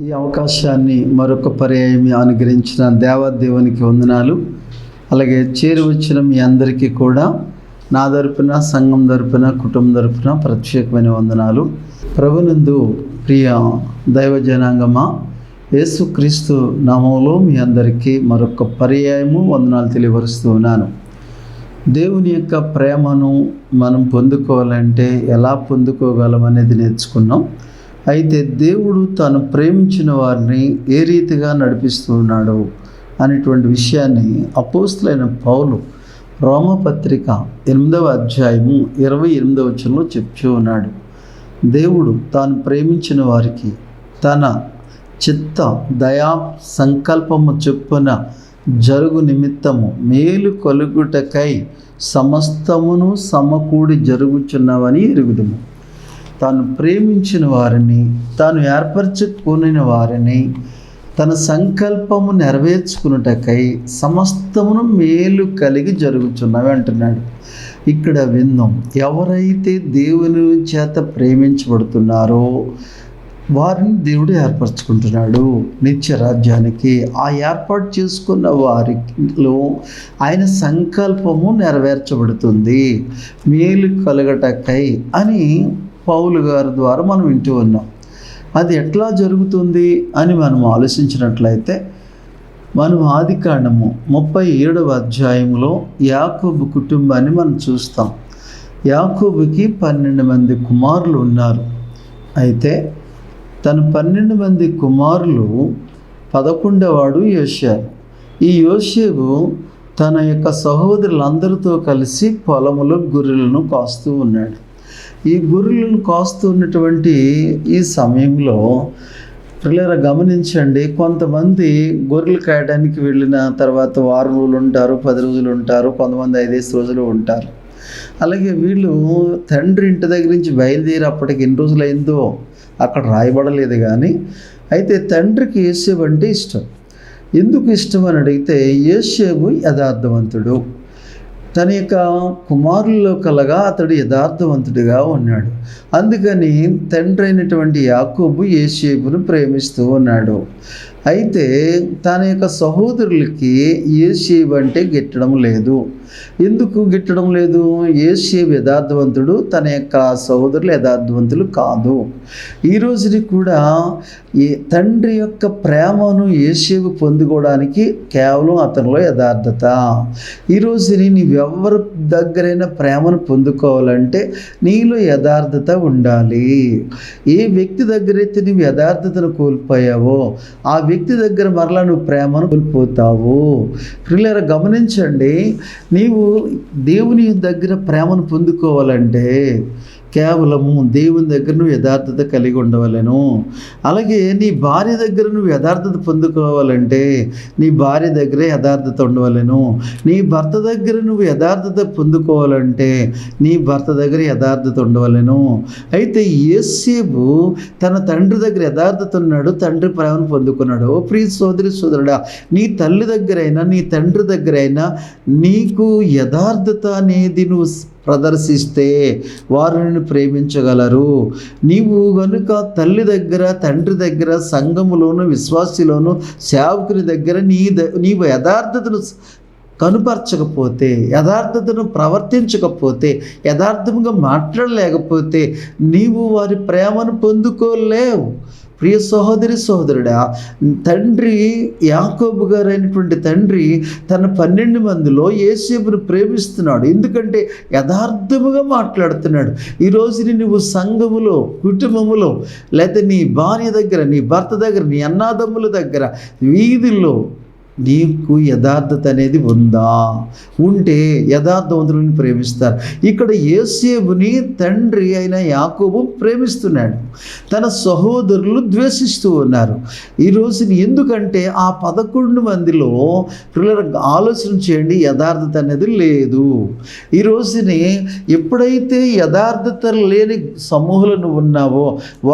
ఈ అవకాశాన్ని మరొక పర్యాయం అనుగ్రహించిన దేవాదేవునికి వందనాలు. అలాగే చేరి వచ్చిన మీ అందరికీ కూడా నా తరపున సంఘం తరపున కుటుంబం తరపున ప్రత్యేకమైన వందనాలు. ప్రభునందు ప్రియ దైవ జనాంగమా యేసుక్రీస్తు నామంలో మీ అందరికీ మరొక పర్యాయము వందనాలు తెలియపరుస్తూ ఉన్నాను. దేవుని యొక్క ప్రేమను మనం పొందుకోవాలంటే ఎలా పొందుకోగలం అనేది నేర్చుకున్నాం. అయితే దేవుడు తాను ప్రేమించిన వారిని ఏ రీతిగా నడిపిస్తూ ఉన్నాడు? అనేటువంటి విషయాన్ని అపోస్తులైన పౌలు రోమపత్రిక ఎనిమిదవ అధ్యాయము ఇరవై ఎనిమిదవ వచనంలో చెప్తూ ఉన్నాడు. దేవుడు తాను ప్రేమించిన వారికి తన చిత్త దయా సంకల్పము చొప్పున జరుగు నిమిత్తము మేలు కలుగుటకై సమస్తమును సమకూడి జరుగుచున్నవని ఎరుగుదుము. తాను ప్రేమించిన వారిని తాను ఏర్పరచుకుని వారిని తన సంకల్పము నెరవేర్చుకున్నటకై సమస్తమును మేలు కలిగి జరుగుతున్నవి అంటున్నాడు. ఇక్కడ విందాం. ఎవరైతే దేవుని చేత ప్రేమించబడుతున్నారో వారిని దేవుడు ఏర్పరచుకుంటున్నాడు. నిత్య రాజ్యానికి ఆ ఏర్పాటు చేసుకున్న వారిలో ఆయన సంకల్పము నెరవేర్చబడుతుంది. మేలు కలగటకై అని పౌలు గారి ద్వారా మనం వింటూ ఉన్నాం. అది ఎట్లా జరుగుతుంది అని మనం ఆలోచించినట్లయితే మనం ఆది కాండము ముప్పై ఏడవ అధ్యాయంలో యాకోబు కుటుంబాన్ని మనం చూస్తాం. యాకోబుకి పన్నెండు మంది కుమారులు ఉన్నారు. అయితే తన పన్నెండు మంది కుమారులు పదకొండవాడు యోషేపు ఈ యోషేపు తన యొక్క సహోదరులందరితో కలిసి పొలములో గొర్రెలను కాస్తూ ఉన్నాడు. ఈ గొర్రెలను కాస్తూ ఉన్నటువంటి ఈ సమయంలో పిల్లల గమనించండి కొంతమంది గొర్రెలు కాయడానికి వెళ్ళిన తర్వాత వారం రోజులు ఉంటారు పది రోజులు ఉంటారు కొంతమంది ఐదేసి రోజులు ఉంటారు. అలాగే వీళ్ళు తండ్రి ఇంటి దగ్గర నుంచి బయలుదేరి అప్పటికి ఎన్ని రోజులు అయిందో అక్కడ రాయబడలేదు కానీ అయితే తండ్రికి యేసేపు అంటే ఇష్టం. ఎందుకు ఇష్టం అని అడిగితే యేసేపు యథార్థవంతుడు. తన యొక్క కుమారుల్లో కలగా అతడు యథార్థవంతుడిగా ఉన్నాడు. అందుకని తండ్రి అయినటువంటి యాకోబు ఏషేపును ప్రేమిస్తూ ఉన్నాడు. అయితే తన యొక్క సహోదరులకి ఏషేబు అంటే గిట్టడం లేదు. ఎందుకు గిట్టడం లేదు? ఏసేపు యథార్థవంతుడు తన యొక్క సహోదరులు యథార్థవంతులు కాదు. ఈ రోజుని కూడా ఈ తండ్రి యొక్క ప్రేమను ఏసేపు పొందుకోవడానికి కేవలం అతనిలో యథార్థత. ఈ రోజుని నీవెవరి దగ్గరైనా ప్రేమను పొందుకోవాలంటే నీలో యథార్థత ఉండాలి. ఏ వ్యక్తి దగ్గరైతే నువ్వు యథార్థతను కోల్పోయావో ఆ వ్యక్తి దగ్గర మరలా నువ్వు ప్రేమను కోల్పోతావు. పిల్లలు గమనించండి నీ నీవు దేవుని దగ్గర ప్రేమను పొందుకోవాలంటే కేవలము దేవుని దగ్గర నువ్వు యథార్థత కలిగి ఉండవలను. అలాగే నీ భార్య దగ్గర నువ్వు యథార్థత పొందుకోవాలంటే నీ భార్య దగ్గరే యథార్థత ఉండవలను. నీ భర్త దగ్గర నువ్వు యథార్థత పొందుకోవాలంటే నీ భర్త దగ్గర యథార్థత ఉండవలను. అయితే ఏసేపు తన తండ్రి దగ్గర యథార్థత ఉన్నాడు తండ్రి ప్రేమను పొందుకున్నాడు. ఓ ప్రియ సోదరి సోదరుడా నీ తల్లి దగ్గరైనా నీ తండ్రి దగ్గరైనా నీకు యథార్థత అనేది నువ్వు ప్రదర్శిస్తే వారు నిన్ను ప్రేమించగలరు. నీవు కనుక తల్లి దగ్గర తండ్రి దగ్గర సంఘములోను విశ్వాసిలోను సేవకుని దగ్గర నీ ద- నీవు యథార్థతను కనుపరచకపోతే యథార్థతను ప్రవర్తించకపోతే యథార్థంగా మాట్లాడలేకపోతే నీవు వారి ప్రేమను పొందుకోలేవు. ప్రియ సహోదరి సహోదరుడా తండ్రి యాకోబు గారు అయినటువంటి తండ్రి తన పన్నెండు మందిలో ఏసేపును ప్రేమిస్తున్నాడు. ఎందుకంటే యథార్థముగా మాట్లాడుతున్నాడు. ఈరోజు నువ్వు సంఘములో కుటుంబములో లేకపోతే నీ భార్య దగ్గర నీ భర్త దగ్గర నీ అన్నాదమ్ముల దగ్గర వీధుల్లో నీకు యథార్థత అనేది ఉందా? ఉంటే యథార్థవంతులను ప్రేమిస్తారు. ఇక్కడ యేసేబుని తండ్రి అయిన యాకోబు ప్రేమిస్తున్నాడు. తన సహోదరులు ద్వేషిస్తూ ఉన్నారు. ఈ రోజుని ఎందుకంటే ఆ పదకొండు మందిలో పిల్లలకు ఆలోచన చేయండి యథార్థత అనేది లేదు. ఈ రోజుని ఎప్పుడైతే యథార్థత లేని సమూహాలను నువ్వు ఉన్నావో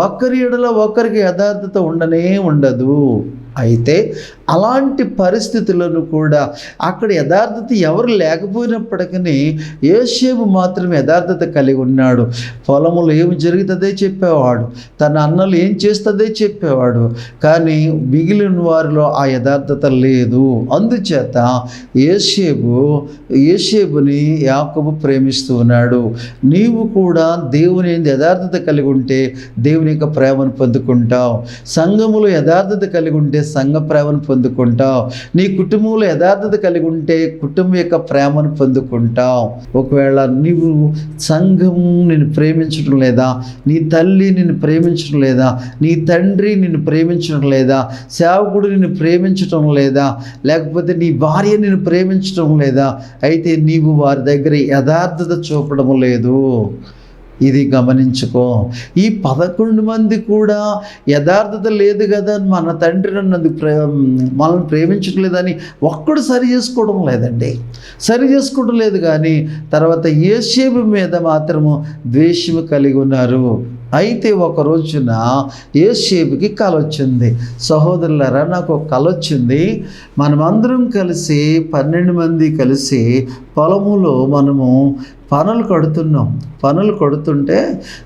ఒకరి ఎడల ఒకరికి యథార్థత ఉండనే ఉండదు. అయితే అలాంటి పరిస్థితులను కూడా అక్కడ యథార్థత ఎవరు లేకపోయినప్పటికీ ఏషేపు మాత్రం యథార్థత కలిగి ఉన్నాడు. పొలములో ఏమి జరుగుతుందే చెప్పేవాడు. తన అన్నలు ఏం చేస్తుందే చెప్పేవాడు. కానీ మిగిలిన వారిలో ఆ యథార్థత లేదు. అందుచేత ఏషేబు ఏషేబుని యాకబు ప్రేమిస్తూ ఉన్నాడు. నీవు కూడా దేవుని యథార్థత కలిగి ఉంటే దేవుని యొక్క ప్రేమను పొందుకుంటావు. సంఘములో యథార్థత కలిగి ఉంటే సంఘ ప్రేమను పొందుకుంటావు. నీ కుటుంబంలో యథార్థత కలిగి ఉంటే కుటుంబం యొక్క ప్రేమను పొందుకుంటావు. ఒకవేళ నీవు సంఘం నిన్ను ప్రేమించడం లేదా నీ తల్లి నిన్ను ప్రేమించడం లేదా నీ తండ్రి నిన్ను ప్రేమించడం లేదా సేవకుడు నిన్ను ప్రేమించడం లేదా లేకపోతే నీ భార్య నిన్ను ప్రేమించడం లేదా అయితే నీవు వారి దగ్గర యథార్థత చూపడం లేదు. ఇది గమనించుకో. ఈ పదకొండు మంది కూడా యథార్థత లేదు కదా మన తండ్రి నన్ను ప్రే మనల్ని ప్రేమించట్లేదని ఒక్కడు సరి చేసుకోవడం లేదండి. సరి చేసుకోవడం లేదు కానీ తర్వాత ఏషేబు మీద మాత్రము ద్వేషము కలిగి ఉన్నారు. అయితే ఒక రోజున ఏషేబుకి కళ వచ్చింది సహోదరులారా నాకు ఒక కళ వచ్చింది మనమందరం కలిసి పన్నెండు మంది కలిసి పొలములో మనము పనులు కడుతున్నాం. పనులు కడుతుంటే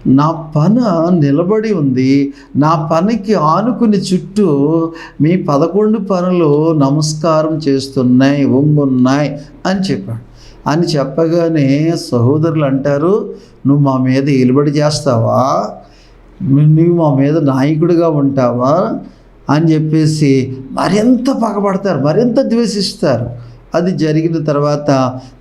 నా పన నిలబడి ఉంది. నా పనికి ఆనుకుని చుట్టూ మీ పదకొండు పనులు నమస్కారం చేస్తున్నాయి ఉంగున్నాయి అని చెప్పాడు. అని చెప్పగానే సహోదరులు అంటారు నువ్వు మా మీద ఇలుబడి చేస్తావా? నువ్వు మా మీద నాయకుడిగా ఉంటావా అని చెప్పేసి మరింత పగబడతారు మరింత ద్వేషిస్తారు. అది జరిగిన తర్వాత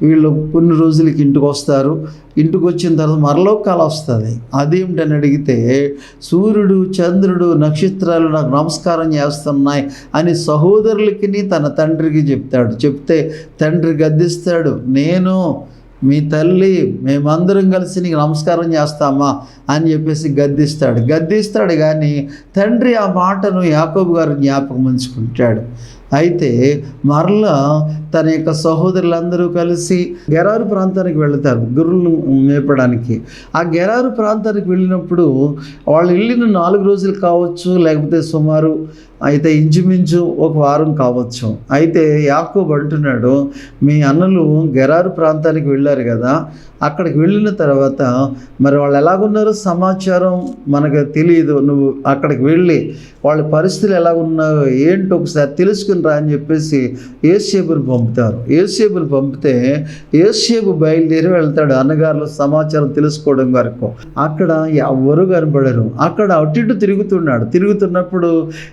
వీళ్ళు కొన్ని రోజులకి ఇంటికి వస్తారు. ఇంటికి వచ్చిన తర్వాత మరలో కాలం వస్తుంది అదేమిటని అడిగితే సూర్యుడు చంద్రుడు నక్షత్రాలు నాకు నమస్కారం చేస్తున్నాయి అని సహోదరులకి తన తండ్రికి చెప్తాడు. చెప్తే తండ్రి గద్దిస్తాడు నేను మీ తల్లి మేమందరం కలిసి నీకు నమస్కారం చేస్తామా అని చెప్పేసి గద్దిస్తాడు. గద్దిస్తాడు కానీ తండ్రి ఆ మాటను యాకోబు గారు జ్ఞాపకం ఉంచుకుంటాడు. అయితే మరలా తన యొక్క సహోదరులందరూ కలిసి గెరారు ప్రాంతానికి వెళతారు గురువులను మేపడానికి. ఆ గెరారు ప్రాంతానికి వెళ్ళినప్పుడు వాళ్ళు వెళ్ళిన నాలుగు రోజులు కావచ్చు లేకపోతే సుమారు అయితే ఇంచుమించు ఒక వారం కావచ్చు. అయితే యాకోబ్ అంటున్నాడు మీ అన్నలు గెరారు ప్రాంతానికి వెళ్ళారు కదా అక్కడికి వెళ్ళిన తర్వాత మరి వాళ్ళు ఎలాగున్నారో సమాచారం మనకు తెలియదు. నువ్వు అక్కడికి వెళ్ళి వాళ్ళ పరిస్థితులు ఎలా ఉన్నాయో ఏంటో ఒకసారి తెలుసుకుని రా అని చెప్పేసి ఏసేపుని పంపుతారు. ఏసేపుని పంపితే ఏసేపు బయలుదేరి వెళ్తాడు. అన్నగారుల సమాచారం తెలుసుకోవడం వరకు అక్కడ ఎవరు కనపడరు. అక్కడ అటు ఇటు తిరుగుతున్నాడు. తిరుగుతున్నప్పుడు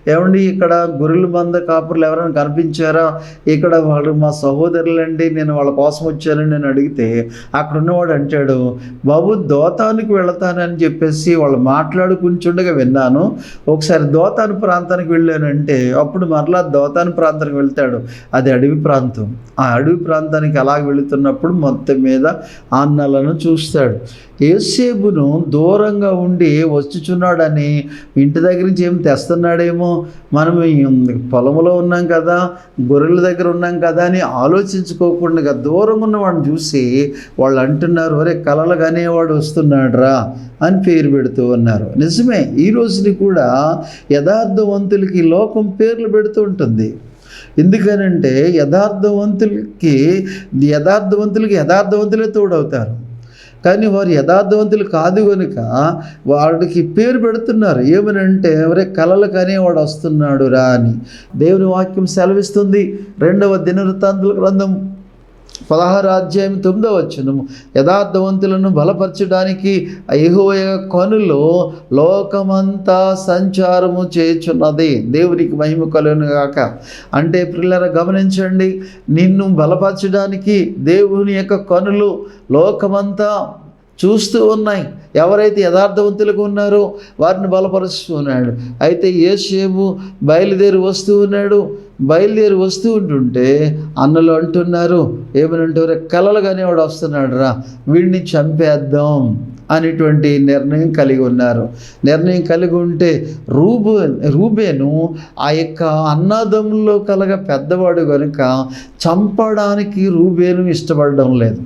ఏమండి ఇక్కడ గొర్రెల మంద కాపురులు ఎవరైనా కనిపించారా? ఇక్కడ వాళ్ళు మా సహోదరులండి నేను వాళ్ళ కోసం వచ్చానని నేను అడిగితే అక్కడ ఉన్న ఉన్నవాడు అంటాడు బాబు దోతానికి వెళతానని చెప్పేసి వాళ్ళు మాట్లాడుకుంటుండగా విన్నాను. ఒకసారి దోతాను ప్రాంతానికి వెళ్ళానంటే అప్పుడు మరలా దోతాను ప్రాంతానికి వెళ్తాడు. అది అడవి ప్రాంతం. ఆ అడవి ప్రాంతానికి అలాగ వెళుతున్నప్పుడు మొత్తం మీద ఆన్నలను చూస్తాడు. ఏసేబును దూరంగా ఉండి వచ్చుచున్నాడని ఇంటి దగ్గర నుంచి ఏం తెస్తున్నాడేమో? మనం పొలంలో ఉన్నాం కదా గొర్రెల దగ్గర ఉన్నాం కదా అని ఆలోచించుకోకుండా దూరంగా ఉన్న వాడిని చూసి వాళ్ళు అంటున్నారు ఒరే కలలు అనేవాడు వస్తున్నాడు రా అని పేరు పెడుతూ ఉన్నారు. నిజమే ఈ రోజుని కూడా యథార్థవంతులకి లోకం పేర్లు పెడుతూ ఉంటుంది. ఎందుకనంటే యథార్థవంతులకి యథార్థవంతులకి యథార్థవంతులే తోడవుతారు. కానీ వారు యథార్థవంతులు కాదు కనుక వాడికి పేరు పెడుతున్నారు. ఏమనంటే ఎవరే కలలు కానీ వాడు వస్తున్నాడు రా అని. దేవుని వాక్యం సెలవిస్తుంది. రెండవ దినవృత్తాంతుల గ్రంథం పదహారు అధ్యాయం తొమ్మిదో వచ్చును యథార్థవంతులను బలపరచడానికి యెహోవా కనులో లోకమంతా సంచారము చేయుచున్నది. దేవునికి మహిమ కలుగును గాక. అంటే పిల్లల గమనించండి నిన్ను బలపరచడానికి దేవుని యొక్క కనులు లోకమంతా చూస్తూ ఉన్నాయి. ఎవరైతే యథార్థవంతులుగా ఉన్నారో వారిని బలపరుస్తూ ఉన్నాడు. అయితే ఏసేపు బయలుదేరి వస్తూ ఉన్నాడు. బయలుదేరి వస్తూ ఉంటుంటే అన్నలు అంటున్నారు ఏమని అంటారు కలలుగానే వాడు వస్తున్నాడు రా వీడిని చంపేద్దాం. అనేటువంటి నిర్ణయం కలిగి ఉన్నారు. నిర్ణయం కలిగి ఉంటే రూబు రూబేను ఆ యొక్క అన్నదమ్ముల్లో కలగ పెద్దవాడు కనుక చంపడానికి రూబేను ఇష్టపడడం లేదు.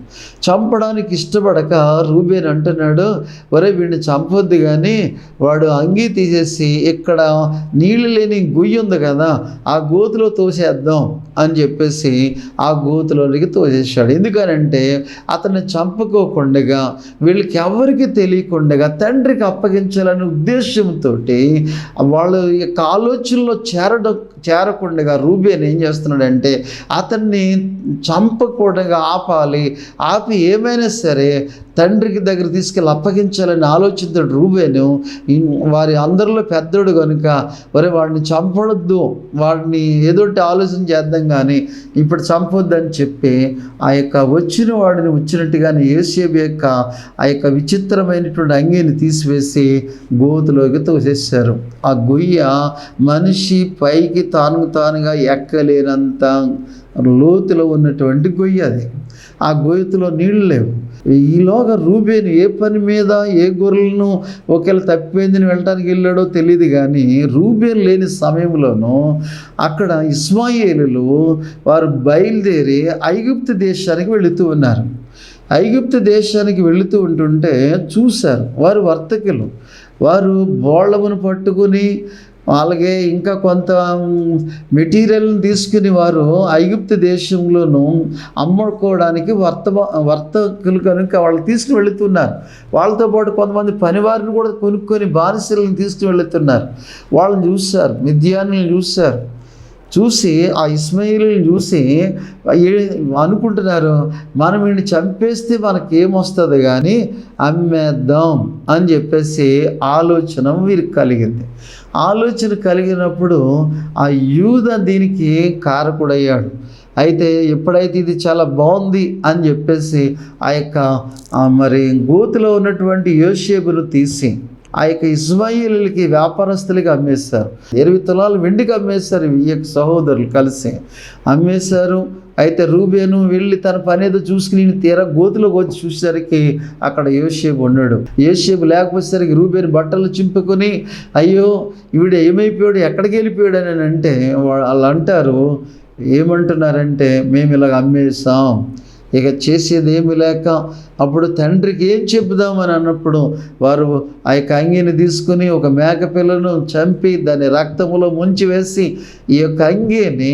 చంపడానికి ఇష్టపడక రూబేన్ అంటున్నాడు ఒరే వీడిని చంపొద్దు కానీ వాడు అంగీ తీసేసి ఇక్కడ నీళ్ళు లేని గుయ్యి ఉంది కదా ఆ గోతులో తోసేద్దాం అని చెప్పేసి ఆ గోతులోనికి తోసేసాడు ఎందుకనంటే అతన్ని చంపుకోకుండా వీళ్ళకి ఎవరికి తెలియకుండా తండ్రికి అప్పగించాలనే ఉద్దేశంతో వాళ్ళ యొక్క ఆలోచనలో చేరడం చేరకుండా రూబేన్ ఏం చేస్తున్నాడంటే అతన్ని చంపకూడగా ఆపాలి ఆపి ఏమైనా సరే తండ్రికి దగ్గర తీసుకెళ్ళి అప్పగించాలని ఆలోచించాడు రూబేను వారి అందరిలో పెద్దోడు కనుక మరి వాడిని చంపడద్దు వాడిని ఏదోటి ఆలోచన చేద్దాం కానీ ఇప్పుడు చంపొద్దు అని చెప్పి ఆ యొక్క వచ్చిన వాడిని వచ్చినట్టుగానే ఏసేబి యొక్క ఆ యొక్క విచిత్రమైనటువంటి అంగీని తీసివేసి గోతులోకి తోసేశారు. ఆ గొయ్య మనిషి పైకి తాను తానుగా ఎక్కలేనంత లోతులో ఉన్నటువంటి గొయ్య అది. ఆ గొయ్యలో నీళ్ళు లేవు. ఈలోగా రూబేను ఏ పని మీద ఏ గొర్రెలను ఒకవేళ తప్పిపోయిందని వెళ్ళటానికి వెళ్ళాడో తెలియదు కానీ రూబేన్ లేని సమయంలోనూ అక్కడ ఇస్మాయిలు వారు బయలుదేరి ఐగుప్తు దేశానికి వెళుతూ ఉన్నారు. ఐగుప్తు దేశానికి వెళుతూ ఉంటుంటే చూశారు వారు వర్తకులు. వారు బోళ్ళమును పట్టుకుని అలాగే ఇంకా కొంత మెటీరియల్ని తీసుకుని వారు ఐగుప్తు దేశంలోనూ అమ్ముకోవడానికి వర్త వర్తకులు కనుక వాళ్ళు తీసుకుని వెళుతున్నారు. వాళ్ళతో పాటు కొంతమంది పనివారిని కూడా కొనుక్కొని బానిసలను తీసుకుని వెళుతున్నారు. వాళ్ళని చూస్తారు మిథ్యాన్ని చూస్తారు చూసి ఆ ఇస్మాయిలీని చూసి అనుకుంటున్నారు మనం వీడిని చంపేస్తే మనకి ఏమొస్తుంది కానీ అమ్మేద్దాం అని చెప్పేసి ఆలోచన వీరికి కలిగింది. ఆలోచన కలిగినప్పుడు ఆ యూద దీనికి కారకుడయ్యాడు. అయితే ఎప్పుడైతే ఇది చాలా బాగుంది అని చెప్పేసి ఆ యొక్క మరి గోతులో ఉన్నటువంటి యోషేపును తీసి ఆ యొక్క ఇస్మాయిలకి వ్యాపారస్తులకి అమ్మేశారు. ఇరవై తులాలు వెండికి అమ్మేశారు ఈ యొక్క సహోదరులు కలిసి. అమ్మేశారు. అయితే రూబేను వెళ్ళి తన పని ఏదో చూసుకుని తీరా గోతులోకి వచ్చి చూసేసరికి అక్కడ యోసేపు ఉన్నాడు. యోసేపు లేకపోయేసరికి రూబేను బట్టలు చింపుకొని అయ్యో ఈవిడ ఏమైపోయాడు? ఎక్కడికి వెళ్ళిపోయాడు? అని అంటే వాళ్ళు అంటారు ఏమంటున్నారంటే మేము ఇలాగ అమ్మేసాం ఇక చేసేది ఏమి లేక అప్పుడు తండ్రికి ఏం చెబుదామని అన్నప్పుడు వారు ఆ యొక్క అంగిని తీసుకుని ఒక మేకపిల్లను చంపి దాని రక్తములో ముంచి వేసి ఈ యొక్క అంగిని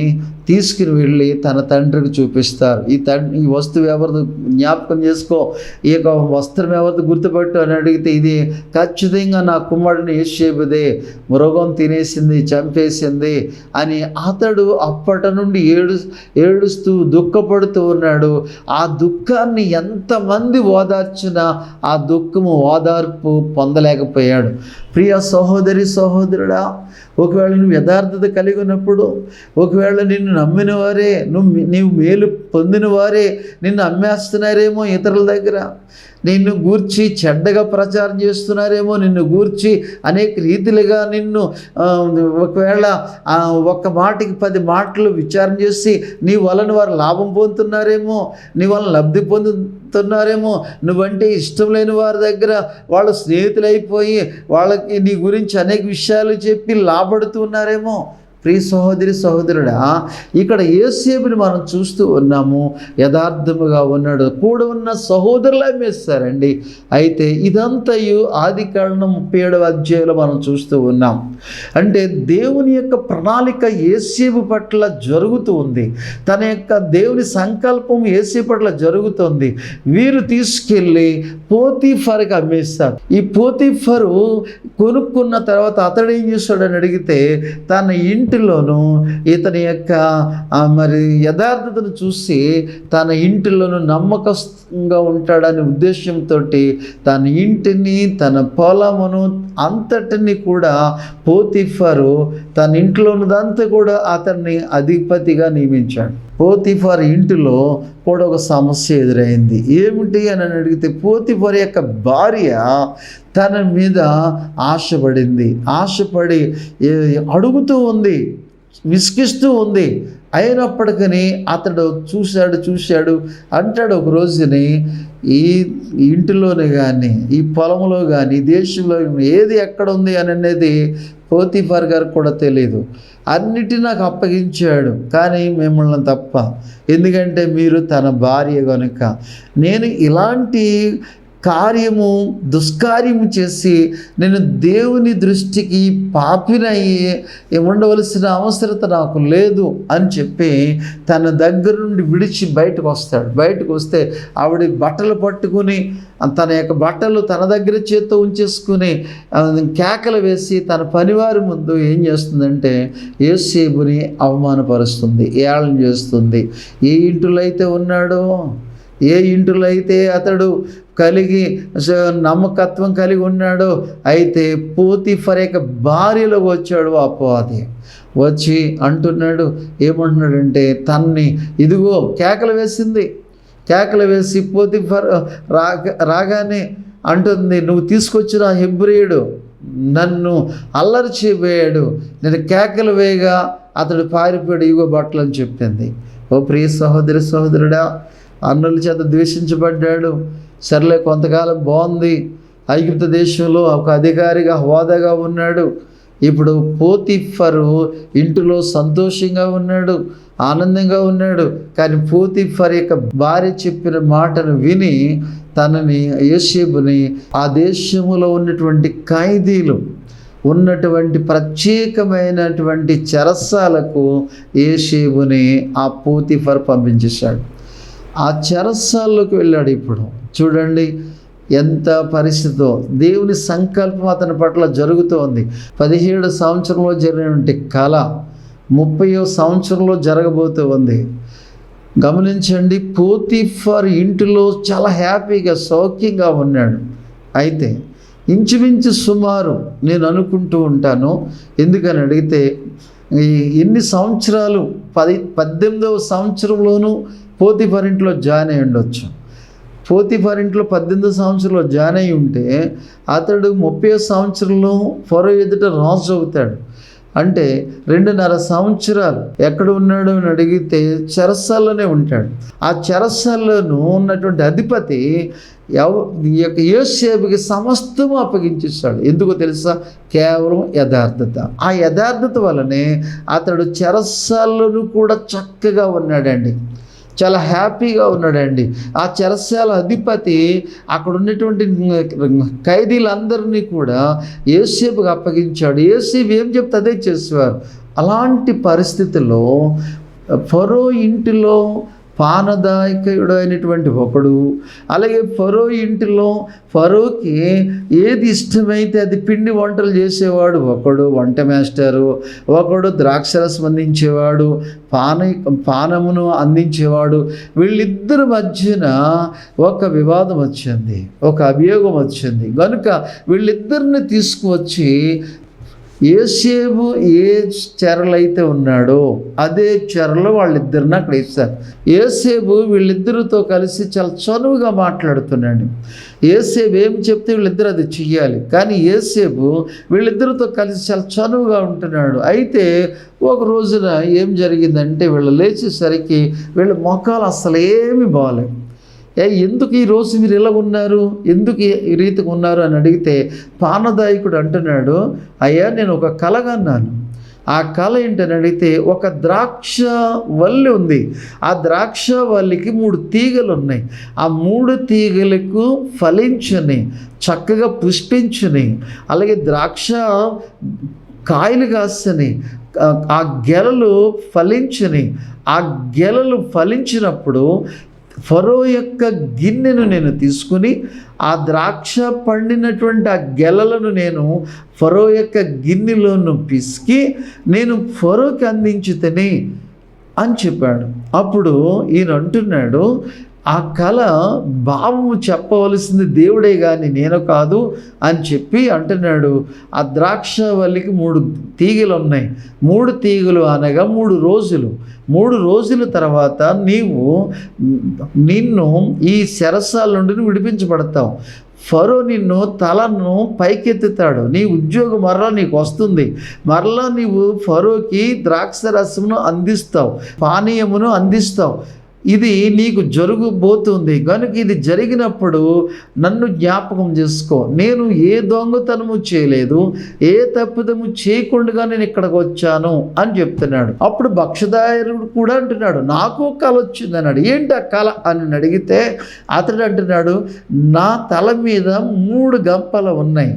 తీసుకుని వెళ్ళి తన తండ్రికి చూపిస్తారు. ఈ తండ్రి ఈ వస్తువు ఎవరిది జ్ఞాపకం చేసుకో. ఈ యొక్క వస్త్రం ఎవరిది గుర్తుపెట్టు అని అడిగితే ఇది ఖచ్చితంగా నా కుమారుడిని ఏసేపుదే మృగం తినేసింది చంపేసింది అని అతడు అప్పటి నుండి ఏడు ఏడుస్తూ దుఃఖపడుతూ ఉన్నాడు. ఆ దుఃఖాన్ని ఎంతమంది ఓదార్చిన ఆ దుఃఖము ఓదార్పు పొందలేకపోయాడు. ప్రియ సహోదరి సహోదరుడా ఒకవేళ నువ్వు యథార్థత కలిగి ఉన్నప్పుడు ఒకవేళ నిన్ను నమ్మిన వారే నువ్వు నీవు మేలు పొందిన వారే నిన్ను అమ్మేస్తున్నారేమో ఇతరుల దగ్గర. నిన్ను గూర్చి చెడ్డగా ప్రచారం చేస్తున్నారేమో నిన్ను గూర్చి అనేక రీతిలుగా నిన్ను ఒకవేళ ఒక ఒక్క మాటకి పది మాటలు విచారం చేసి నీ వలన వారు లాభం పొందుతున్నారేమో నీ వలన లబ్ధి పొందుతున్నారేమో నువ్వంటే ఇష్టం లేని వారి దగ్గర వాళ్ళు స్నేహితులైపోయి వాళ్ళకి నీ గురించి అనేక విషయాలు చెప్పి లాభడుతున్నారేమో ప్రియ సహోదరి సహోదరుడా ఇక్కడ ఏసేపుని మనం చూస్తూ ఉన్నాము. యథార్థముగా ఉన్నాడు కూడా ఉన్న సహోదరులు అమ్మేస్తారండి అయితే ఇదంతయు ఆది కారణం ముప్పై ఏడవ అధ్యాయంలో మనం చూస్తూ ఉన్నాం. అంటే దేవుని యొక్క ప్రణాళిక ఏసేపు పట్ల జరుగుతూ ఉంది. తన యొక్క దేవుని సంకల్పం ఏసేపు పట్ల జరుగుతుంది. వీరు తీసుకెళ్ళి పోతీఫర్కి అమ్మేస్తారు ఈ పోతీఫరు కొనుక్కున్న తర్వాత అతడు ఏం చేస్తాడని అడిగితే తన ఇంటి ఇంటిలోనూ ఇతని యొక్క మరి యథార్థతను చూసి తన ఇంటిలోనూ నమ్మకంగా ఉంటాడనే ఉద్దేశంతో తన ఇంటిని తన పొలమును అంతటిని కూడా పోతిఫరు తన ఇంట్లో ఉన్నదంతా కూడా అతన్ని అధిపతిగా నియమించాడు. పోతిఫర్ ఇంటిలో కూడా ఒక సమస్య ఎదురైంది. ఏమిటి అని అడిగితే పోతిఫర్ యొక్క భార్య తన మీద ఆశపడింది. ఆశపడి అడుగుతూ ఉంది విసిగిస్తూ ఉంది. అయినప్పటికీ అతడు చూశాడు చూశాడు. అంటాడు ఒక రోజుని ఈ ఇంటిలోనే కానీ ఈ పొలంలో కానీ దేశంలో ఏది ఎక్కడ ఉంది అని అనేది పోతిఫర్ గారికి కూడా తెలియదు అన్నిటి నాకు అప్పగించాడు కానీ మిమ్మల్ని తప్ప. ఎందుకంటే మీరు తన భార్య కనుక నేను ఇలాంటి కార్యము దుష్కార్యము చేసి నేను దేవుని దృష్టికి పాపినయ్యి ఉండవలసిన అవసరత నాకు లేదు అని చెప్పి తన దగ్గర నుండి విడిచి బయటకు వస్తాడు. బయటకు వస్తే ఆవిడ బట్టలు పట్టుకుని తన యొక్క బట్టలు తన దగ్గర చేత్తో ఉంచేసుకుని కేకలు వేసి తన పనివారి ముందు ఏం చేస్తుందంటే ఏసేబుని అవమానపరుస్తుంది ఏళన చేస్తుంది. ఏ ఇంటిలో అయితే ఉన్నాడో ఏ ఇంటిలో అయితే అతడు కలిగి నమ్మకత్వం కలిగి ఉన్నాడో అయితే పోతి యొక్క భార్యలో వచ్చాడు అపవాది వచ్చి అంటున్నాడు ఏమంటున్నాడంటే తన్ని ఇదిగో కేకలు వేసింది కేకలు వేసి పోతిఫర్ రాగ రాగానే అంటుంది నువ్వు తీసుకొచ్చిన హెబ్రియుడు నన్ను అల్లరి చేయబోయాడు నేను కేకలు వేయగా అతడు పారిపోయాడు ఇగో బట్టలు అని చెప్పింది. ఓ ప్రియ సహోదరి సహోదరుడా అన్నుల చేత ద్వేషించబడ్డాడు. సర్లే కొంతకాలం బాగుంది. ఐగుప్త దేశంలో ఒక అధికారిగా హోదాగా ఉన్నాడు. ఇప్పుడు పోతిఫరు ఇంటిలో సంతోషంగా ఉన్నాడు ఆనందంగా ఉన్నాడు. కానీ పోతిఫర్ యొక్క భార్య చెప్పిన మాటను విని తనని యేషేబుని ఆ దేశంలో ఉన్నటువంటి ఖైదీలు ఉన్నటువంటి ప్రత్యేకమైనటువంటి చెరస్సాలకు ఏషేబుని ఆ పోతిఫర్ పంపించేశాడు. ఆ చెరసాల్లోకి వెళ్ళాడు ఇప్పుడు. చూడండి ఎంత పరిస్థితో దేవుని సంకల్పం అతని పట్ల జరుగుతోంది పదిహేడు సంవత్సరంలో జరిగినటువంటి కళ ముప్పయో సంవత్సరంలో జరగబోతూ ఉంది. గమనించండి పోతిఫర్ ఇంటిలో చాలా హ్యాపీగా సౌఖ్యంగా ఉన్నాడు. అయితే ఇంచుమించు సుమారు నేను అనుకుంటూ ఉంటాను ఎందుకని అడిగితే ఈ ఎన్ని సంవత్సరాలు పది పద్దెనిమిదవ సంవత్సరంలోనూ పోతిఫర్ ఇంట్లో జాయిన్ అయి ఉండొచ్చు. పోతిఫర్ పద్దెనిమిది సంవత్సరంలో జాయిన్ అయి ఉంటే అతడు ముప్పై సంవత్సరంలో ఫరో ఎదుట రాజు అవుతాడు అంటే రెండున్నర సంవత్సరాలు ఎక్కడ ఉన్నాడు అని అడిగితే చెరసాల్లోనే ఉంటాడు. ఆ చెరసాల్లోనూ ఉన్నటువంటి అధిపతి ఎవ ఈ యొక్క యోసేపుకి సమస్తము అప్పగించేస్తాడు. ఎందుకో తెలుసా? కేవలం యథార్థత. ఆ యథార్థత వల్లనే అతడు చెరసాల్లోనూ కూడా చక్కగా ఉన్నాడండి. చాలా హ్యాపీగా ఉన్నాడండి. ఆ చెరసాల అధిపతి అక్కడ ఉన్నటువంటి ఖైదీలందరినీ కూడా ఏసేపుకి అప్పగించాడు. ఏసేపు ఏం చెప్తే అదే చేసేవారు. అలాంటి పరిస్థితుల్లో ఫరో ఇంటిలో పానదాయకుడు అయినటువంటి ఒకడు. అలాగే ఫరో ఇంటిలో ఫరోకి ఏది ఇష్టమైతే అది పిండి వంటలు చేసేవాడు ఒకడు వంట మాస్టరు ఒకడు ద్రాక్షరసం అందించేవాడు పాన పానమును అందించేవాడు. వీళ్ళిద్దరి మధ్యన ఒక వివాదం వచ్చింది ఒక అభియోగం వచ్చింది. కనుక వీళ్ళిద్దరిని తీసుకువచ్చి ఏసేపు ఏ చెరలైతే ఉన్నాడో అదే చెరలో వాళ్ళిద్దరిని అక్కడ ఇస్తారు. ఏసేపు వీళ్ళిద్దరితో కలిసి చాలా చనువుగా మాట్లాడుతున్నాడు. ఏసేపు ఏం చెప్తే వీళ్ళిద్దరు అది చెయ్యాలి. కానీ ఏసేపు వీళ్ళిద్దరితో కలిసి చాలా చనువుగా ఉంటున్నాడు. అయితే ఒక రోజున ఏం జరిగిందంటే వీళ్ళు లేచేసరికి వీళ్ళ మొఖాలు అసలు ఏమి బాగాలేవు ఏ ఎందుకు ఈ రోజు మీరు ఇలా ఉన్నారు? ఎందుకు ఈ- రీతికి రీతిగా ఉన్నారు అని అడిగితే పానదాయకుడు అంటున్నాడు అయ్యా నేను ఒక కలగన్నాను ఆ కళ ఏంటని అడిగితే ఒక ద్రాక్ష వల్లి ఉంది. ఆ ద్రాక్ష వల్లికి మూడు తీగలు ఉన్నాయి. ఆ మూడు తీగలకు ఫలించని చక్కగా పుష్పించని అలాగే ద్రాక్ష కాయలు కాస్తని ఆ గెలలు ఫలించని ఆ గెలలు ఫలించినప్పుడు ఫరో యొక్క గిన్నెను నేను తీసుకుని ఆ ద్రాక్ష పండినటువంటి ఆ గెలలను నేను ఫరో యొక్క గిన్నెలోను పిసికి నేను ఫరోకి అందించితని అని చెప్పాడు. అప్పుడు ఈయన అంటున్నాడు ఆ కళ బాబు చెప్పవలసింది దేవుడే కానీ నేను కాదు అని చెప్పి అంటున్నాడు. ఆ ద్రాక్ష వల్లికి మూడు తీగలు ఉన్నాయి. మూడు తీగలు అనగా మూడు రోజులు. మూడు రోజుల తర్వాత నీవు నిన్ను ఈ శరసాల నుండి విడిపించబడతావు. ఫరో నిన్ను తలను పైకెత్తుతాడు. నీ ఉద్యోగం మరలా నీకు వస్తుంది. మరలా నీవు ఫరోకి ద్రాక్ష రసమును అందిస్తావు. పానీయమును అందిస్తావు. ఇది నీకు జరుగుబోతుంది. కనుక ఇది జరిగినప్పుడు నన్ను జ్ఞాపకం చేసుకో. నేను ఏ దొంగతనము చేయలేదు ఏ తప్పిదము చేయకుండా నేను ఇక్కడికి వచ్చాను అని చెప్తున్నాడు. అప్పుడు భక్షదారుడు కూడా అంటున్నాడు నాకు కళ వచ్చింది అన్నాడు. ఏంటి ఆ కళ అని అడిగితే అతడు అంటున్నాడు నా తల మీద మూడు గంపలు ఉన్నాయి.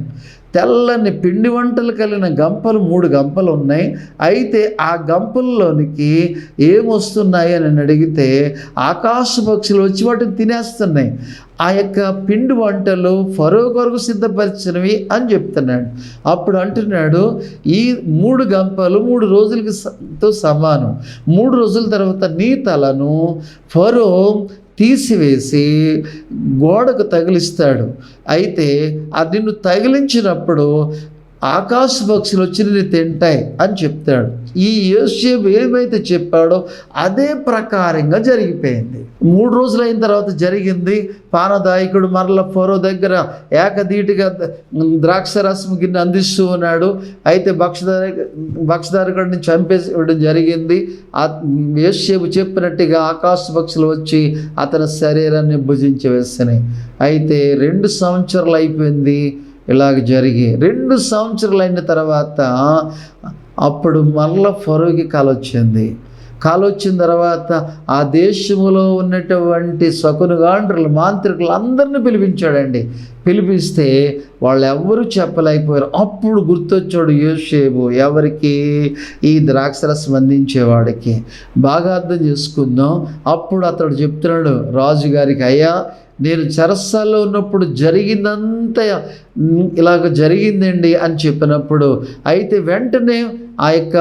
తెల్లని పిండి వంటలు కలిగిన గంపలు మూడు గంపలు ఉన్నాయి. అయితే ఆ గంపల్లోనికి ఏమొస్తున్నాయి అని అడిగితే ఆకాశ పక్షులు వచ్చి వాటిని తినేస్తున్నాయి. ఆ యొక్క పిండి వంటలు ఫరో కొరకు సిద్ధపరిచినవి అని చెప్తున్నాడు. అప్పుడు అంటున్నాడు ఈ మూడు గంపలు మూడు రోజులకి తో సమానం. మూడు రోజుల తర్వాత నీ తలను ఫరో తీసివేసి గోడకు తగిలిస్తాడు. అయితే అది నిన్ను తగిలించినప్పుడు ఆకాశ పక్షులు వచ్చి నిన్ను తింటాయి అని చెప్తాడు. ఈ యోసేపు ఏమైతే చెప్పాడో అదే ప్రకారంగా జరిగిపోయింది. మూడు రోజులు అయిన తర్వాత జరిగింది. పానదాయకుడు మరల ఫోరో దగ్గర ఏకధీటిగా ద్రాక్ష రసం గిన్నె అందిస్తూ ఉన్నాడు. అయితే భక్షదార భక్షదారకుడిని చంపేయడం జరిగింది. యోసేపు చెప్పినట్టుగా ఆకాశ పక్షులు వచ్చి అతని శరీరాన్ని భుజించి వేస్తున్నాయి అయితే రెండు సంవత్సరాలు అయిపోయింది ఇలాగ జరిగి. రెండు సంవత్సరాలు అయిన తర్వాత అప్పుడు మరల ఫరోకి కాలొచ్చింది. కాలొచ్చిన వచ్చిన తర్వాత ఆ దేశంలో ఉన్నటువంటి శకునుగాండ్రులు మాంత్రికులు అందరిని పిలిపించాడండి. పిలిపిస్తే వాళ్ళు ఎవ్వరూ చెప్పలేకపోయారు. అప్పుడు గుర్తొచ్చాడు యోసేపు ఎవరికి? ఈ ద్రాక్షరసం అందించేవాడికి. బాగా అర్థం చేసుకుందాం. అప్పుడు అతడు చెప్తున్నాడు రాజుగారికి అయ్యా నేను చెరస్సాల్లో ఉన్నప్పుడు జరిగిందంతా ఇలాగ జరిగిందండి అని చెప్పినప్పుడు అయితే వెంటనే ఆ యొక్క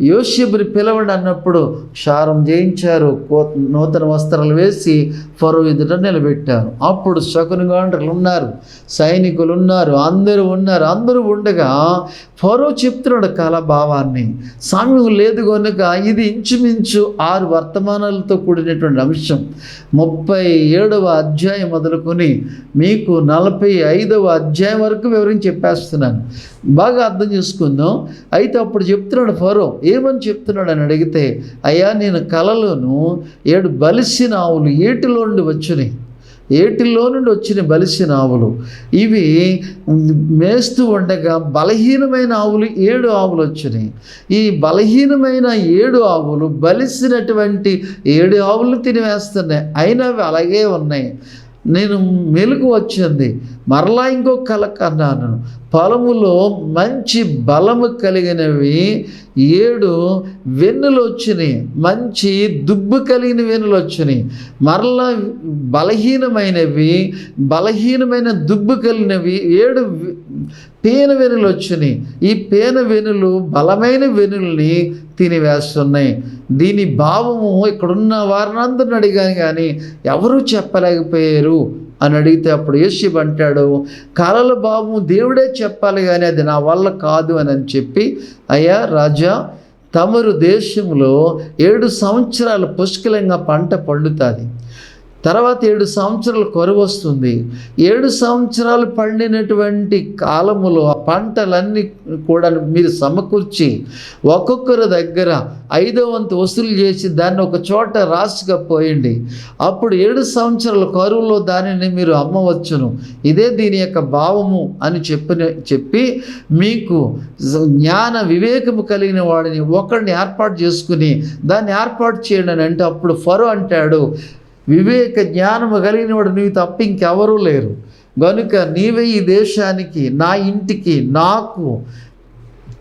యోషిబుని పిలవండి అన్నప్పుడు క్షారం చేయించారు నూతన వస్త్రాలు వేసి ఫరో ఎదుట నిలబెట్టారు. అప్పుడు శకునుగాండ్రులు ఉన్నారు సైనికులు ఉన్నారు అందరూ ఉన్నారు అందరూ ఉండగా ఫరో చెప్తున్నాడు కళ భావాన్ని సమయం లేదు కనుక ఇది ఇంచుమించు ఆరు వర్తమానాలతో కూడినటువంటి అంశం. ముప్పై ఏడవ అధ్యాయం మొదలుకొని మీకు నలభై ఐదవ అధ్యాయం వరకు వివరించి చెప్పేస్తున్నాను. బాగా అర్థం చేసుకుందాం. అయితే అప్పుడు చెప్తున్నాడు ఫరో ఏమని చెప్తున్నాడు? అని అడిగితే అయ్యా నేను కలలోను ఏడు బలిసిన ఆవులు ఏటిలో నుండి వచ్చినాయి ఏటిలో నుండి వచ్చిన బలిసిన ఆవులు? ఇవి మేస్తూ ఉండగా బలహీనమైన ఆవులు ఏడు ఆవులు వచ్చినాయి ఈ బలహీనమైన ఏడు ఆవులు బలిసినటువంటి ఏడు ఆవులు తినివేస్తున్నాయి. అయినా అవి అలాగే ఉన్నాయి. నేను మెలకు వచ్చింది. మరలా ఇంకో కళ కన్నాను. పొలములో మంచి బలము కలిగినవి ఏడు వెన్నులు వచ్చినాయి. మంచి దుబ్బు కలిగిన వెన్నులు వచ్చినాయి. మరలా బలహీనమైనవి బలహీనమైన దుబ్బు కలిగినవి ఏడు పేన వెనులు వచ్చినాయి. ఈ పేన వెనులు బలమైన వెనుల్ని తినివేస్తున్నాయి. దీని భావము ఇక్కడున్న వారిని అందరిని అడిగాను కానీ ఎవరూ చెప్పలేకపోయారు. అని అడిగితే అప్పుడు యేషిబ్ అంటాడు కలల బాబు దేవుడే చెప్పాలి కానీ అది నా వల్ల కాదు అని అని చెప్పి అయ్యా రాజా తమరు దేశంలో ఏడు సంవత్సరాలు పుష్కలంగా పంట పండుతుంది. తర్వాత ఏడు సంవత్సరాలు కరువు వస్తుంది. ఏడు సంవత్సరాలు పండినటువంటి కాలములో ఆ పంటలన్నీ కూడా మీరు సమకూర్చి ఒక్కొక్కరి దగ్గర ఐదో వంతు వసూలు చేసి దాన్ని ఒక చోట రాసుగా పోయండి. అప్పుడు ఏడు సంవత్సరాల కరువులో దానిని మీరు అమ్మవచ్చును. ఇదే దీని యొక్క భావము అని చెప్పిన చెప్పి మీకు జ్ఞాన వివేకము కలిగిన వాడిని ఒకరిని ఏర్పాటు చేసుకుని దాన్ని ఏర్పాటు చేయండి అని అంటే అప్పుడు ఫరో అంటాడు వివేక జ్ఞానము కలిగిన వాడు నీవు తప్ప ఇంకెవరూ లేరు. గనుక నీవే ఈ దేశానికి నా ఇంటికి నాకు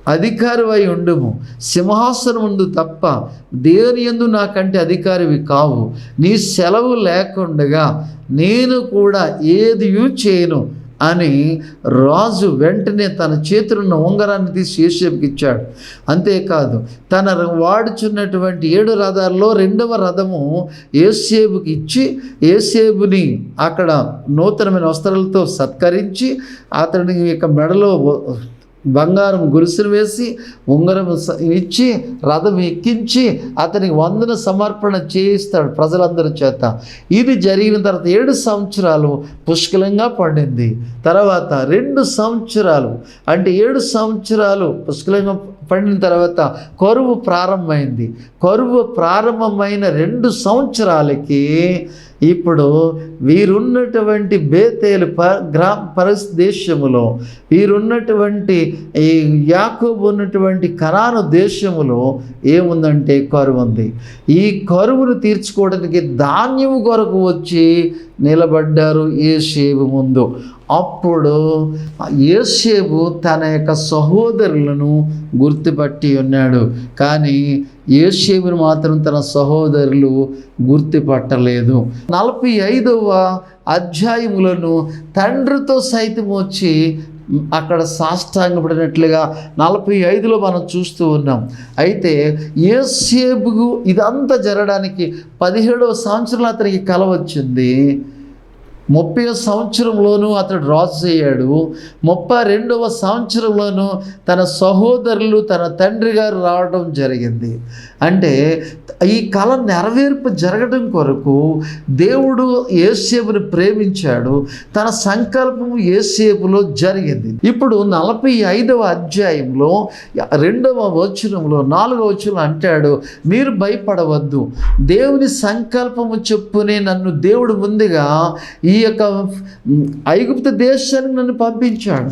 అధికారివై ఉండుము. సింహాసనం ఉండు తప్ప దేవుని ఎందు నాకంటే అధికారివి కావు. నీ సెలవు లేకుండగా నేను కూడా ఏది చేయను. అని రాజు వెంటనే తన చేతులున్న ఉంగరాన్ని తీసి యేసేపుకి ఇచ్చాడు. అంతేకాదు తన వాడుచున్నటువంటి ఏడు రథాల్లో రెండవ రథము ఏసేపుకి ఇచ్చి ఏసేపుని అక్కడ నూతనమైన వస్త్రాలతో సత్కరించి అతని యొక్క మెడలో బంగారం గురుసులు వేసి ఉంగరం ఇచ్చి రథం ఎక్కించి అతనికి వందన సమర్పణ చేయిస్తాడు ప్రజలందరి చేత. ఇది జరిగిన తర్వాత ఏడు సంవత్సరాలు పుష్కలంగా పండింది. తర్వాత రెండు సంవత్సరాలు అంటే ఏడు సంవత్సరాలు పుష్కలంగా పండిన తర్వాత కరువు ప్రారంభమైంది. కరువు ప్రారంభమైన రెండు సంవత్సరాలకి ఇప్పుడు వీరున్నటువంటి బేతేలు ప గ్రా పరిస్ దేశములో వీరున్నటువంటి ఈ యాకోబు ఉన్నటువంటి కరాను దేశములో ఏముందంటే కరువు ఉంది. ఈ కరువును తీర్చుకోవడానికి ధాన్యము కొరకు వచ్చి నిలబడ్డారు ఏసేపు ముందు. అప్పుడు ఏసేపు తన యొక్క సహోదరులను గుర్తుపట్టి ఉన్నాడు. కానీ ఏసేపును మాత్రం తన సహోదరులు గుర్తుపట్టలేదు. నలభై ఐదవ అధ్యాయములను తండ్రితో సైతం వచ్చి అక్కడ సాష్టాంగపడినట్లుగా నలభై ఐదులో మనం చూస్తూ ఉన్నాం. అయితే ఏసేపు ఇదంతా జరగడానికి పదిహేడవ సంవత్సరంలో అతనికి కల వచ్చింది. ముప్పై సంవత్సరంలోనూ అతడు రాజు అయ్యాడు. ముప్పై రెండవ సంవత్సరంలోనూ తన సహోదరులు తన తండ్రి గారు రావడం జరిగింది. అంటే ఈ కళ నెరవేర్పు జరగడం కొరకు దేవుడు ఏసేపుని ప్రేమించాడు. తన సంకల్పం ఏసేపులో జరిగింది. ఇప్పుడు నలభై ఐదవ అధ్యాయంలో రెండవ వచనంలో నాలుగవ వచనం అంటాడు మీరు భయపడవద్దు. దేవుని సంకల్పము చెప్పునే నన్ను దేవుడు ముందుగా ఈ ఈ యొక్క ఐగుప్తు దేశానికి నన్ను పంపించాడు.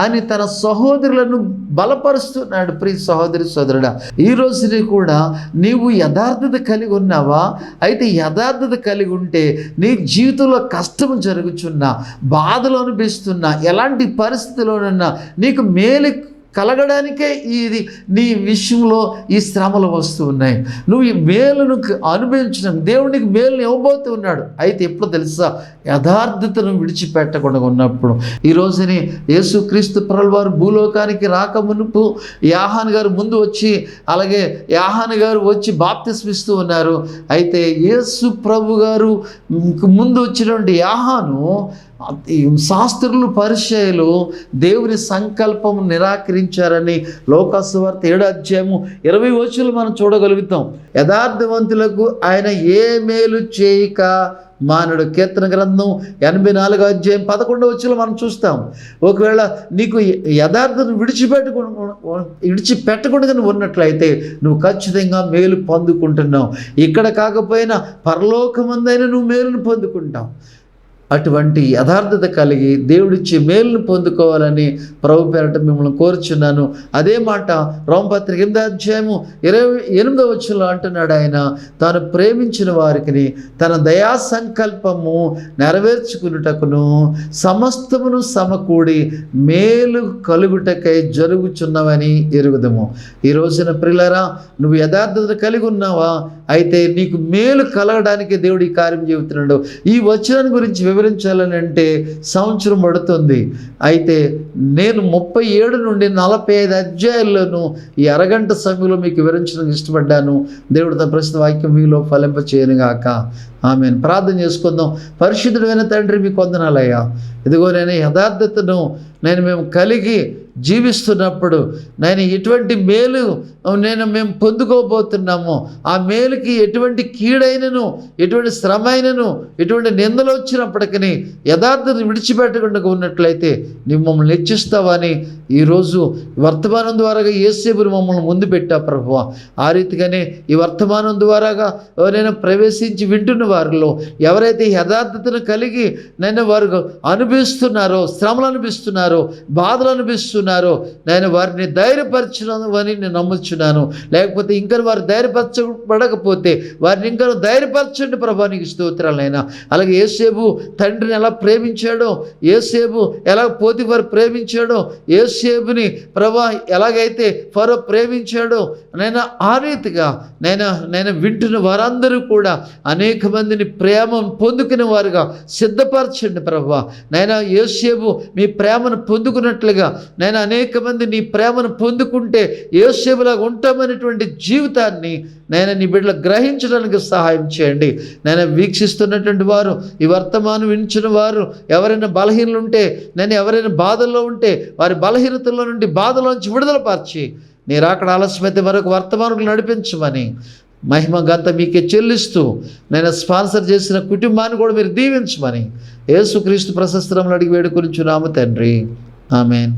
అని తన సహోదరులను బలపరుస్తున్నాడు. ప్రియ సహోదరి సోదరుడా ఈ రోజుని కూడా నీవు యథార్థత కలిగి ఉన్నావా? అయితే యథార్థత కలిగి ఉంటే నీ జీవితంలో కష్టం జరుగుచున్నా బాధలు అనిపిస్తున్నా ఎలాంటి పరిస్థితిలోనున్నా నీకు మేలు కలగడానికే ఇది నీ విషయంలో ఈ శ్రమలు వస్తూ ఉన్నాయి. నువ్వు ఈ మేలును అనుభవించడం దేవునికి మేలును ఇవ్వబోతూ ఉన్నాడు. అయితే ఎప్పుడు తెలుసా? యథార్థతను విడిచిపెట్టకుండా ఉన్నప్పుడు. ఈ రోజుని యేసుక్రీస్తు వారు భూలోకానికి రాక మునుపు యాహాన్ గారు ముందు వచ్చి అలాగే యాహాన్ గారు వచ్చి బాప్తిస్మిస్తూ ఉన్నారు. అయితే యేసు ప్రభు గారు ముందు వచ్చినటువంటి యాహాను శాస్త్రులు పరిచయలు దేవుని సంకల్పం నిరాకరించారని లోకాసువార్త ఏడు అధ్యాయము ఇరవై వచ్చులు మనం చూడగలుగుతాం. యథార్థవంతులకు ఆయన ఏ మేలు చేయక మానడు. కీర్తన గ్రంథం ఎనభై నాలుగో అధ్యాయం పదకొండవ వచ్చులు మనం చూస్తాం. ఒకవేళ నీకు యథార్థను విడిచిపెట్టకుండా విడిచిపెట్టకుండా నువ్వు ఉన్నట్లయితే నువ్వు ఖచ్చితంగా మేలు పొందుకుంటున్నావు. ఇక్కడ కాకపోయినా పరలోకమందైనా నువ్వు మేలును పొందుకుంటావు. అటువంటి యథార్థత కలిగి దేవుడిచ్చే మేలును పొందుకోవాలని ప్రభు పేరట మిమ్మల్ని కోరుచున్నాను. అదే మాట రోమపత్రిక ఎనిమిది అధ్యాయము ఇరవై ఎనిమిదో వచ్చంలో అంటున్నాడు ఆయన తాను ప్రేమించిన వారికి తన దయా సంకల్పము నెరవేర్చుకున్నటకును సమస్తమును సమకూడి మేలు కలుగుటకై జరుగుచున్నవని ఎరుగుదము. ఈ రోజున ప్రిలరా నువ్వు యథార్థత కలిగి ఉన్నావా? అయితే నీకు మేలు కలగడానికి దేవుడు ఈ కార్యం చెబుతున్నాడు. ఈ వచనం గురించి వివరించాలని అంటే సంవత్సరం పడుతుంది. అయితే నేను ముప్పై ఏడు నుండి నలభై ఐదు అధ్యాయులను ఈ అరగంట సమయంలో మీకు వివరించడానికి ఇష్టపడ్డాను. దేవుడు తన ప్రస్తుత వాక్యం మీలో ఫలింప చేయనుగాక ఆమె ప్రార్థన చేసుకుందాం. పరిశుద్ధుడైన తండ్రి మీకు వందనాలయ్యా. ఇదిగో నేను యథార్థతను నేను మేము కలిగి జీవిస్తున్నప్పుడు నేను ఎటువంటి మేలు నేను మేము పొందుకోబోతున్నాము. ఆ మేలుకి ఎటువంటి కీడైనను ఎటువంటి శ్రమ అయినను ఎటువంటి నిందలు వచ్చినప్పటికీ యథార్థతను విడిచిపెట్టకుండా ఉన్నట్లయితే నువ్వు మమ్మల్ని హెచ్చిస్తావని ఈరోజు వర్తమానం ద్వారాగా ఏసేపుని మమ్మల్ని ముందు పెట్టా ప్రభు ఆ రీతిగానే ఈ వర్తమానం ద్వారాగా ఎవరైనా ప్రవేశించి వింటున్న వారిలో ఎవరైతే యథార్థతను కలిగి నేను వారు అనుభవిస్తున్నారో శ్రమలు అనిపిస్తున్నారో బాధలు అనిపిస్తున్నారో నేను వారిని ధైర్యపరచని నేను నమ్ముచున్నాను. లేకపోతే ఇంకా వారు ధైర్యపరచబడకపోతే వారిని ఇంకా ధైర్యపరచండి ప్రభా నీకు స్తోత్రాలైనా అలాగే ఏసేపు తండ్రిని ఎలా ప్రేమించాడో ఏసేపు ఎలా పోతి వారు ప్రేమించాడో? ఏసేపుని ప్రభా ఎలాగైతే ఫరో ప్రేమించాడో? నేను ఆ రీతిగా నేను నేను వింటున్న వారందరూ కూడా అనేక మందిని ప్రేమ పొందుకునే వారుగా సిద్ధపరచండి ప్రభా. నైనా ఏసేపు మీ ప్రేమను పొందుకున్నట్లుగా నేను అనేక మంది నీ ప్రేమను పొందుకుంటే ఏసేపులాగా ఉంటామనేటువంటి జీవితాన్ని నేను నీ బిడ్డలు గ్రహించడానికి సహాయం చేయండి. నేను వీక్షిస్తున్నటువంటి వారు ఈ వర్తమానం వించిన వారు ఎవరైనా బలహీనలు ఉంటే నేను ఎవరైనా బాధల్లో ఉంటే వారి బలహీనతల నుండి బాధలోంచి విడుదల పార్చి నేను అక్కడ ఆలస్యమైతే మరొక వర్తమానులు నడిపించమని మహిమ గంత మీకే చెల్లిస్తూ నేను స్పాన్సర్ చేసిన కుటుంబాన్ని కూడా మీరు దీవించమని యేసుక్రీస్తు ప్రశస్త్రంలో అడిగి వేడుకొని చున్నాము తండ్రి. ఆమెన్.